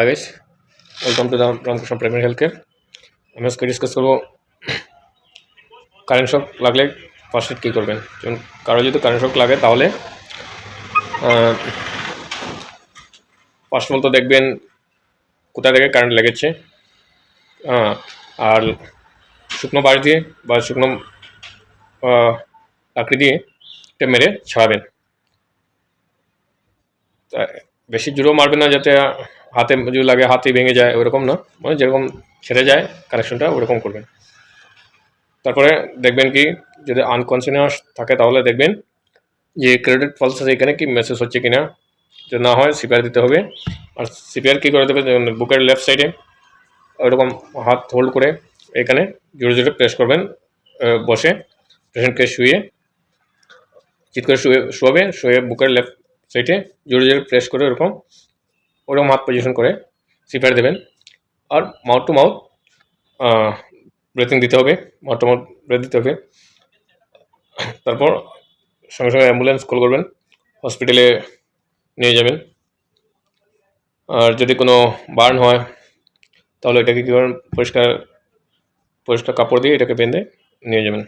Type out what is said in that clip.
Hi guys welcome to Ramakrishna primary health care আমি আজকে discuss করব কারেন্ট শক লাগলে ফার্স্ট এড কী করবেন? যেমন কারও যদি কারেন্ট শক লাগে তাহলে ফার্স্ট অফ অল তো দেখবেন কোথা থেকে কারেন্ট লেগেছে আর শুকনো বাড়ি দিয়ে বা শুকনো লাকড়ি দিয়ে এটা মেরে ছাড়াবেন। বেশি জোরেও মারবেন না যাতে হাতে যদি লাগে হাতে ভেঙে যায় ওরকম না। মানে যেরকম ছেড়ে যায় কানেকশনটা ওরকম করবেন। তারপরে দেখবেন কি, যদি আনকনসিনিয়াস থাকে তাহলে দেখবেন যে ক্রেডিট পালস আছে এখানে কি মেসেজ হচ্ছে কিনা। যদি না হয় সিপিআর দিতে হবে। আর সিপিআর কী করে দেবে? বুকের লেফট সাইডে ওইরকম হাত হোল্ড করে এখানে জোরে জোরে প্রেস করবেন বসে। পেশেন্টকে শুয়ে চিৎ করে শুয়ে, শোয়াবে, শুয়ে বুকের লেফট সাইডে জোরে জোরে প্রেস করে ওরকম ওরকম হাত পজিশন করে সিপিআর দেবেন। আর মাউথ টু মাউথ ব্রেথিং দিতে হবে মাউথ টু মাউথ ব্রেথ দিতে হবে। তারপর সঙ্গে সঙ্গে অ্যাম্বুলেন্স কল করবেন হসপিটালে নিয়ে যাবেন। আর যদি কোনো বার্ন হয়, তাহলে এটাকে কী করবেন পরিষ্কার পরিষ্কার কাপড় দিয়ে এটাকে বেঁধে নিয়ে যাবেন।